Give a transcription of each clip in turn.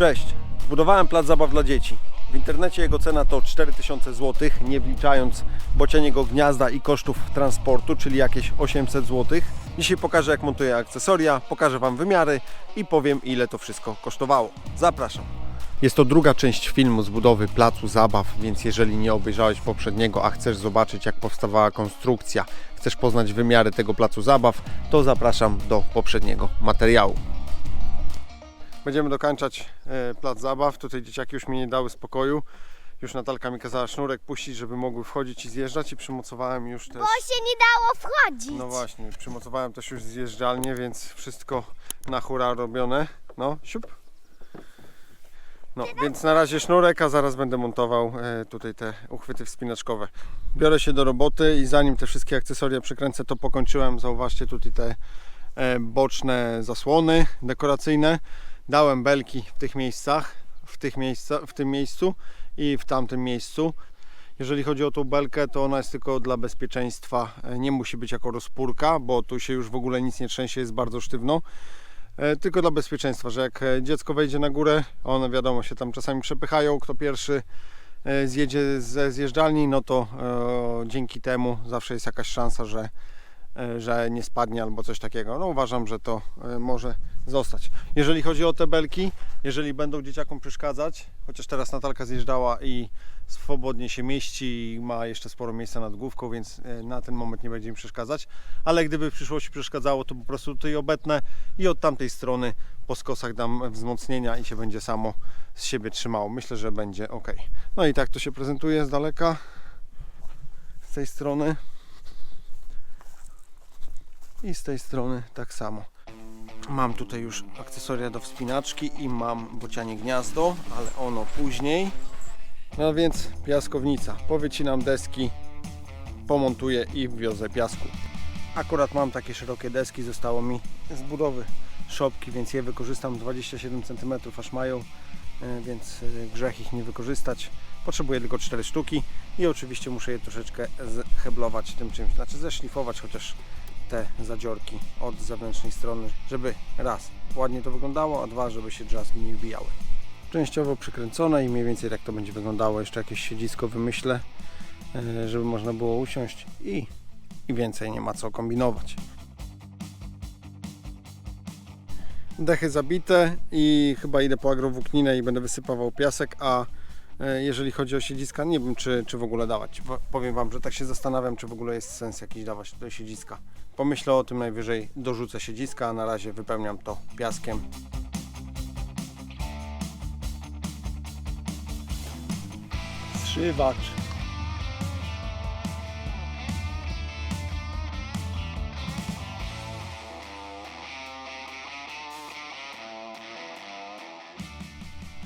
Cześć, zbudowałem plac zabaw dla dzieci. W internecie jego cena to 4000 zł, nie wliczając bocianiego gniazda i kosztów transportu, czyli jakieś 800 zł. Dzisiaj pokażę jak montuję akcesoria, pokażę Wam wymiary i powiem ile to wszystko kosztowało. Zapraszam. Jest to druga część filmu z budowy placu zabaw, więc jeżeli nie obejrzałeś poprzedniego, a chcesz zobaczyć jak powstawała konstrukcja, chcesz poznać wymiary tego placu zabaw, to zapraszam do poprzedniego materiału. Będziemy dokończać e, plac zabaw. Tutaj dzieciaki już mi nie dały spokoju. Już Natalka mi kazała sznurek puścić, żeby mogły wchodzić i zjeżdżać i przymocowałem już też. Bo się nie dało wchodzić. No właśnie, przymocowałem też już zjeżdżalnię, więc wszystko na hura robione. No, siup. No, więc na razie sznurek, a zaraz będę montował e, tutaj te uchwyty wspinaczkowe. Biorę się do roboty i zanim te wszystkie akcesoria przykręcę, to pokończyłem. Zauważcie tutaj te boczne zasłony dekoracyjne. Dałem belki w tych miejscach, w, tych miejsca, w tym miejscu i w tamtym miejscu. Jeżeli chodzi o tą belkę, to ona jest tylko dla bezpieczeństwa. Nie musi być jako rozpórka, bo tu się już w ogóle nic nie trzęsie, jest bardzo sztywno. E, Tylko dla bezpieczeństwa, że jak e, dziecko wejdzie na górę, one wiadomo się tam czasami przepychają, kto pierwszy e, zjedzie ze zjeżdżalni, no to dzięki temu zawsze jest jakaś szansa, że, że nie spadnie albo coś takiego. No uważam, że to e, może zostać. Jeżeli chodzi o te belki, jeżeli będą dzieciakom przeszkadzać, chociaż teraz Natalka zjeżdżała i swobodnie się mieści i ma jeszcze sporo miejsca nad główką, więc e, na ten moment nie będzie im przeszkadzać. Ale gdyby w przyszłości przeszkadzało, to po prostu tutaj obetnę i od tamtej strony po skosach dam wzmocnienia i się będzie samo z siebie trzymało. Myślę, że będzie ok. No i tak to się prezentuje z daleka. Z tej strony. I z tej strony tak samo. Mam tutaj już akcesoria do wspinaczki i mam bocianie gniazdo, ale ono później. No więc piaskownica. Powycinam deski, pomontuję i wiozę piasku. Akurat mam takie szerokie deski, zostało mi z budowy szopki, więc je wykorzystam 27 cm aż mają, e, więc e, grzech ich nie wykorzystać. Potrzebuję tylko 4 sztuki i oczywiście muszę je troszeczkę zheblować tym czymś, znaczy zeszlifować chociaż te zadziorki od zewnętrznej strony, żeby raz ładnie to wyglądało, a dwa, żeby się drzazgi nie wbijały. Częściowo przykręcone i mniej więcej tak to będzie wyglądało. Jeszcze jakieś siedzisko wymyślę, e, żeby można było usiąść i, i więcej nie ma co kombinować. Dechy zabite i chyba idę po agrowłókninę i będę wysypywał piasek, a e, jeżeli chodzi o siedziska, nie wiem czy, czy w ogóle dawać. Powiem Wam, że tak się zastanawiam, czy w ogóle jest sens jakiś dawać do siedziska. Pomyślę o tym najwyżej, dorzucę siedziska, a na razie wypełniam to piaskiem. Zszywacz.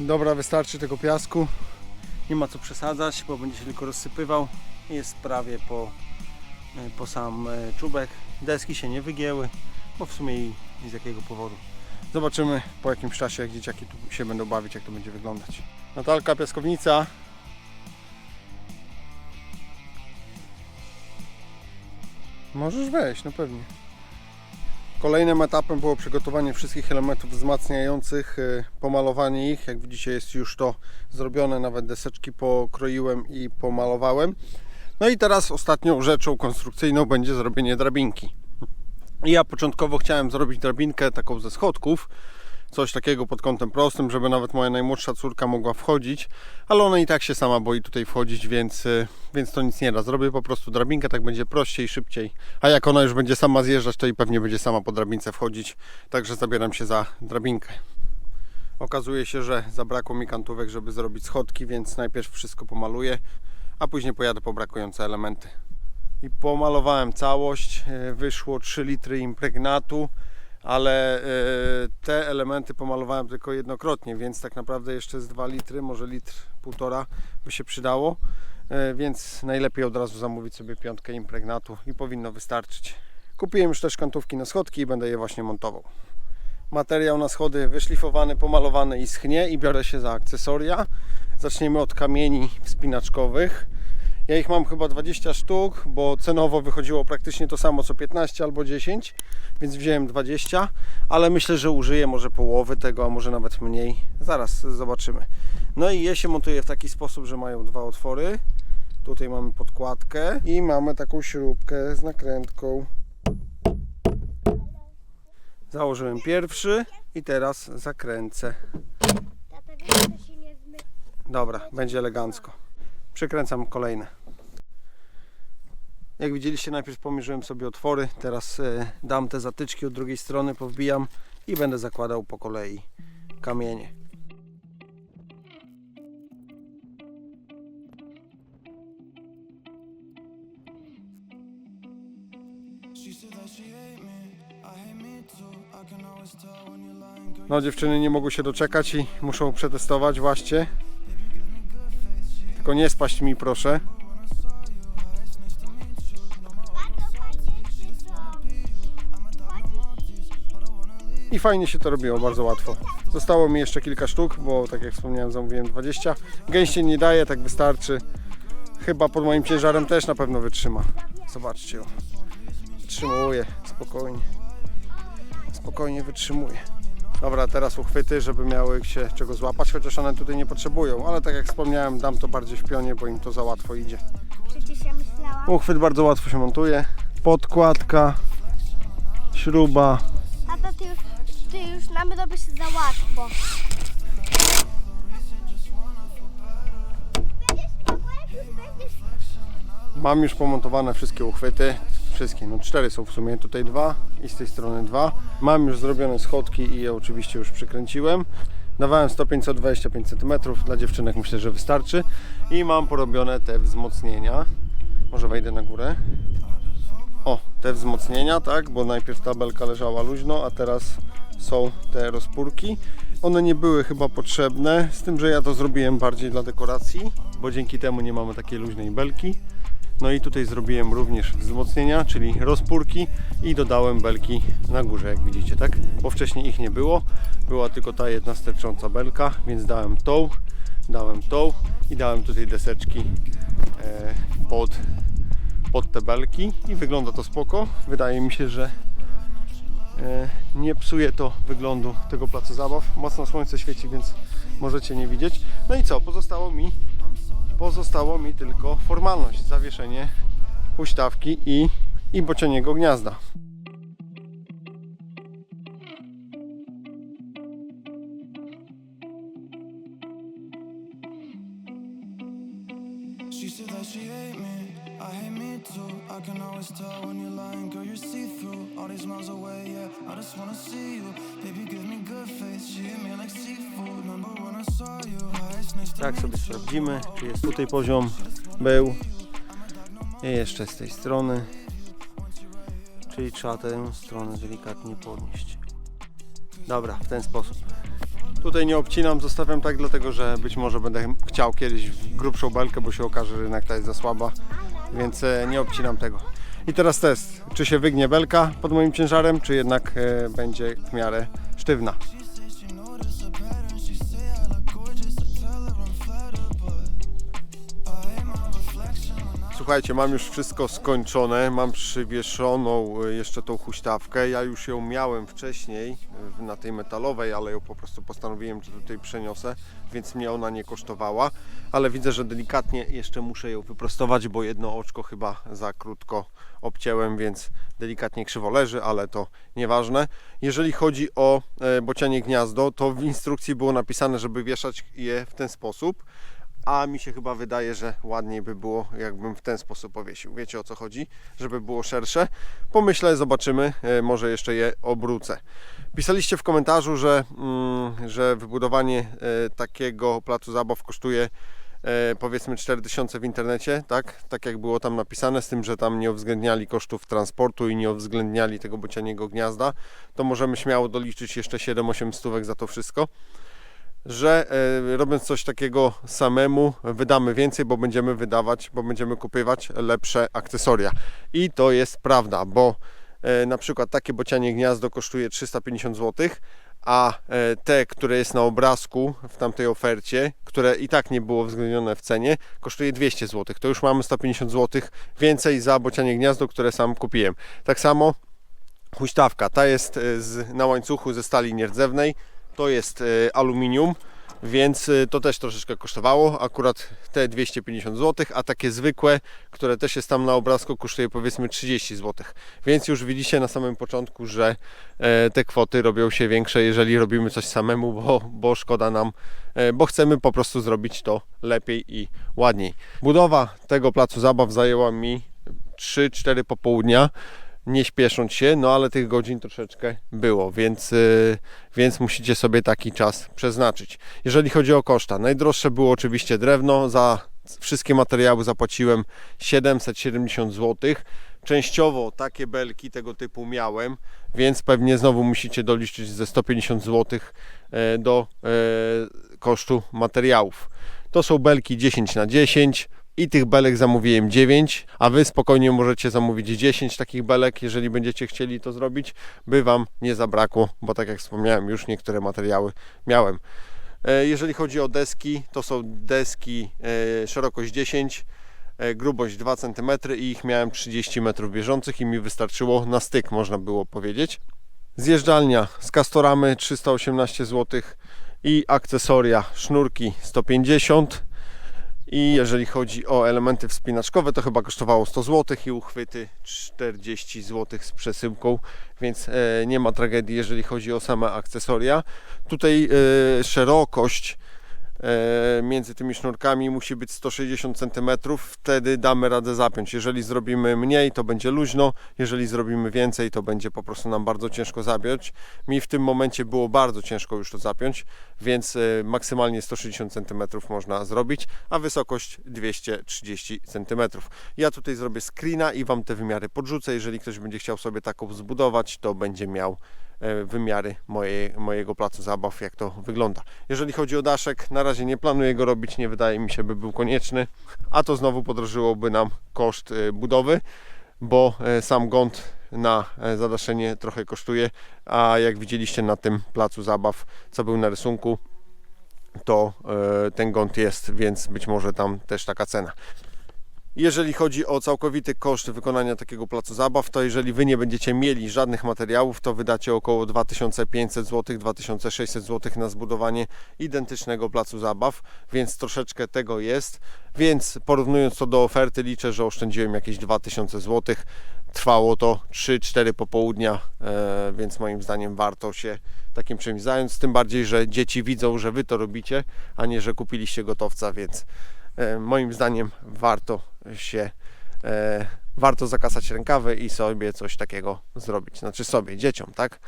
Dobra, wystarczy tego piasku. Nie ma co przesadzać, bo będzie się tylko rozsypywał. Jest prawie po, po sam e, czubek. Deski się nie wygięły, bo w sumie i, z jakiego powodu. Zobaczymy po jakimś czasie, jak dzieciaki tu się będą bawić, jak to będzie wyglądać. Natalka, piaskownica. Możesz wejść, no pewnie. Kolejnym etapem było przygotowanie wszystkich elementów wzmacniających, y, pomalowanie ich. Jak widzicie jest już to zrobione, nawet deseczki pokroiłem i pomalowałem. No i teraz ostatnią rzeczą konstrukcyjną będzie zrobienie drabinki. Ja początkowo chciałem zrobić drabinkę taką ze schodków, coś takiego pod kątem prostym, żeby nawet moja najmłodsza córka mogła wchodzić, ale ona i tak się sama boi tutaj wchodzić, więc, y, więc to nic nie da. Zrobię po prostu drabinkę, tak będzie prościej, szybciej. A jak ona już będzie sama zjeżdżać, to i pewnie będzie sama po drabince wchodzić, także zabieram się za drabinkę. Okazuje się, że zabrakło mi kantówek, żeby zrobić schodki, więc najpierw wszystko pomaluję, a później pojadę po brakujące elementy. I pomalowałem całość, y, wyszło 3 litry impregnatu ale e, te elementy pomalowałem tylko jednokrotnie, więc tak naprawdę jeszcze z 2 litry, może litr, półtora by się przydało, E, więc najlepiej od razu zamówić sobie piątkę impregnatu i powinno wystarczyć. Kupiłem już też kantówki na schodki i będę je właśnie montował. Materiał na schody wyszlifowany, pomalowany i schnie i biorę się za akcesoria. Zaczniemy od kamieni wspinaczkowych Ja ich mam chyba 20 sztuk, bo cenowo wychodziło praktycznie to samo co 15 albo 10, więc wziąłem 20, ale myślę, że użyję może połowy tego, a może nawet mniej. Zaraz zobaczymy. No i je się montuje w taki sposób, że mają dwa otwory. Tutaj mamy podkładkę i mamy taką śrubkę z nakrętką. Założyłem pierwszy i teraz zakręcę. Tata wie, że się nie zmy. Dobra, będzie elegancko. Przykręcam kolejne. Jak widzieliście, najpierw pomierzyłem sobie otwory, teraz e, dam te zatyczki od drugiej strony, powbijam i będę zakładał po kolei kamienie. No dziewczyny nie mogły się doczekać i muszą przetestować właśnie. Tylko nie spaść mi proszę. I fajnie się to robiło, bardzo łatwo. Zostało mi jeszcze kilka sztuk, bo tak jak wspomniałem zamówiłem 20. Gęściej nie daje, tak wystarczy. Chyba pod moim ciężarem też na pewno wytrzyma. Zobaczcie. o. Wytrzymuje, spokojnie. Spokojnie wytrzymuje. Dobra, teraz uchwyty, żeby miały się czego złapać, chociaż one tutaj nie potrzebują, ale tak jak wspomniałem, dam to bardziej w pionie, bo im to za łatwo idzie. Przecież ja myślałam. Uchwyt bardzo łatwo się montuje. Podkładka, śruba, Tata, ty już, ty już nam robisz za łatwo. Mam już pomontowane wszystkie uchwyty. Wszystkie, no cztery są w sumie, tutaj dwa i z tej strony dwa. Mam już zrobione schodki i je oczywiście już przykręciłem. Dawałem stopień co 25 cm, dla dziewczynek myślę, że wystarczy. I mam porobione te wzmocnienia. Może wejdę na górę. O, te wzmocnienia, tak, bo najpierw ta belka leżała luźno, a teraz są te rozpórki. One nie były chyba potrzebne, z tym, że ja to zrobiłem bardziej dla dekoracji, bo dzięki temu nie mamy takiej luźnej belki. No i tutaj zrobiłem również wzmocnienia, czyli rozpórki i dodałem belki na górze, jak widzicie, tak? Bo wcześniej ich nie było. Była tylko ta jedna stercząca belka, więc dałem tą, dałem tą i dałem tutaj deseczki e, pod, pod te belki i wygląda to spoko. Wydaje mi się, że e, nie psuje to wyglądu tego placu zabaw. Mocno słońce świeci, więc możecie nie widzieć. No i co? Pozostało mi pozostało mi tylko formalność, zawieszenie huśtawki i, i bocianiego gniazda. Baby, give me good face, she hit me like seafood. Tak sobie sprawdzimy, czy jest tutaj poziom, był i jeszcze z tej strony, czyli trzeba tę stronę delikatnie podnieść. Dobra, w ten sposób. Tutaj nie obcinam, zostawiam tak, dlatego że być może będę chciał kiedyś grubszą belkę, bo się okaże, że jednak ta jest za słaba, więc e, nie obcinam tego. I teraz test, czy się wygnie belka pod moim ciężarem, czy jednak e, będzie w miarę sztywna. Słuchajcie, mam już wszystko skończone, mam przywieszoną y, jeszcze tą huśtawkę. Ja już ją miałem wcześniej y, na tej metalowej, ale ją po prostu postanowiłem, że tutaj przeniosę, więc mnie ona nie kosztowała. Ale widzę, że delikatnie jeszcze muszę ją wyprostować, bo jedno oczko chyba za krótko obcięłem, więc delikatnie krzywo leży, ale to nieważne. Jeżeli chodzi o e, bocianie gniazdo, to w instrukcji było napisane, żeby wieszać je w ten sposób a mi się chyba wydaje, że ładniej by było, jakbym w ten sposób powiesił. Wiecie o co chodzi? Żeby było szersze. Pomyślę, zobaczymy, e, może jeszcze je obrócę. Pisaliście w komentarzu, że, mm, że wybudowanie e, takiego placu zabaw kosztuje e, powiedzmy 4000 w internecie, tak? Tak jak było tam napisane, z tym, że tam nie uwzględniali kosztów transportu i nie uwzględniali tego bocianiego gniazda, to możemy śmiało doliczyć jeszcze 7-8 stówek za to wszystko że e, robiąc coś takiego samemu wydamy więcej, bo będziemy wydawać, bo będziemy kupywać lepsze akcesoria. I to jest prawda, bo e, na przykład takie bocianie gniazdo kosztuje 350 zł, a e, te, które jest na obrazku w tamtej ofercie, które i tak nie było uwzględnione w cenie, kosztuje 200 zł. To już mamy 150 zł więcej za bocianie gniazdo, które sam kupiłem. Tak samo huśtawka, ta jest z, na łańcuchu ze stali nierdzewnej, to jest e, aluminium, więc e, to też troszeczkę kosztowało, akurat te 250 zł, a takie zwykłe, które też jest tam na obrazku, kosztuje powiedzmy 30 zł. Więc już widzicie na samym początku, że e, te kwoty robią się większe, jeżeli robimy coś samemu, bo, bo szkoda nam, bo chcemy po prostu zrobić to lepiej i ładniej. Budowa tego placu zabaw zajęła mi 3-4 popołudnia nie śpiesząc się, no ale tych godzin troszeczkę było, więc, yy, więc musicie sobie taki czas przeznaczyć. Jeżeli chodzi o koszta, najdroższe było oczywiście drewno, za wszystkie materiały zapłaciłem 770 zł. Częściowo takie belki tego typu miałem, więc pewnie znowu musicie doliczyć ze 150 zł e, do e, kosztu materiałów. To są belki 10 na 10 i tych belek zamówiłem 9, a Wy spokojnie możecie zamówić 10 takich belek, jeżeli będziecie chcieli to zrobić, by Wam nie zabrakło, bo tak jak wspomniałem, już niektóre materiały miałem. E, Jeżeli chodzi o deski, to są deski e, szerokość 10, e, grubość 2 cm i ich miałem 30 metrów bieżących i mi wystarczyło na styk, można było powiedzieć. Zjeżdżalnia z Castoramy 318 zł i akcesoria, sznurki 150 i jeżeli chodzi o elementy wspinaczkowe, to chyba kosztowało 100 zł i uchwyty 40 zł z przesyłką, więc e, nie ma tragedii, jeżeli chodzi o same akcesoria. Tutaj e, szerokość między tymi sznurkami musi być 160 cm, wtedy damy radę zapiąć. Jeżeli zrobimy mniej, to będzie luźno, jeżeli zrobimy więcej, to będzie po prostu nam bardzo ciężko zapiąć. Mi w tym momencie było bardzo ciężko już to zapiąć, więc e, maksymalnie 160 cm można zrobić, a wysokość 230 cm. Ja tutaj zrobię screena i Wam te wymiary podrzucę. Jeżeli ktoś będzie chciał sobie taką zbudować, to będzie miał e, wymiary mojej, mojego placu zabaw, jak to wygląda. Jeżeli chodzi o daszek, na razie nie planuję go robić, nie wydaje mi się, by był konieczny, a to znowu podrożyłoby nam koszt e, budowy, bo e, sam gąd na e, zadaszenie trochę kosztuje, a jak widzieliście na tym placu zabaw, co był na rysunku, to e, ten gąd jest, więc być może tam też taka cena. Jeżeli chodzi o całkowity koszt wykonania takiego placu zabaw, to jeżeli Wy nie będziecie mieli żadnych materiałów, to wydacie około 2500 zł, 2600 zł na zbudowanie identycznego placu zabaw, więc troszeczkę tego jest. Więc porównując to do oferty, liczę, że oszczędziłem jakieś 2000 zł. Trwało to 3-4 popołudnia, e, więc moim zdaniem warto się takim czymś zająć. Tym bardziej, że dzieci widzą, że Wy to robicie, a nie, że kupiliście gotowca, więc e, moim zdaniem warto się e, warto zakasać rękawy i sobie coś takiego zrobić. Znaczy sobie, dzieciom, tak?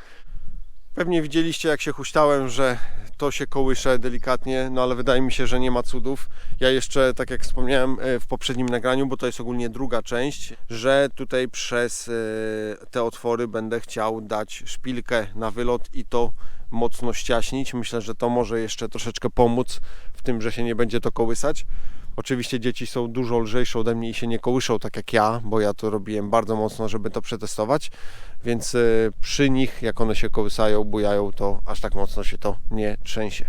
Pewnie widzieliście, jak się huśtałem, że to się kołysze delikatnie, no ale wydaje mi się, że nie ma cudów. Ja jeszcze, tak jak wspomniałem e, w poprzednim nagraniu, bo to jest ogólnie druga część, że tutaj przez e, te otwory będę chciał dać szpilkę na wylot i to mocno ściaśnić. Myślę, że to może jeszcze troszeczkę pomóc w tym, że się nie będzie to kołysać. Oczywiście dzieci są dużo lżejsze ode mnie i się nie kołyszą tak jak ja, bo ja to robiłem bardzo mocno, żeby to przetestować, więc y, przy nich, jak one się kołysają, bujają, to aż tak mocno się to nie trzęsie.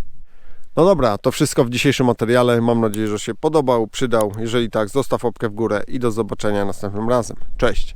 No dobra, to wszystko w dzisiejszym materiale. Mam nadzieję, że się podobał, przydał. Jeżeli tak, zostaw łapkę w górę i do zobaczenia następnym razem. Cześć!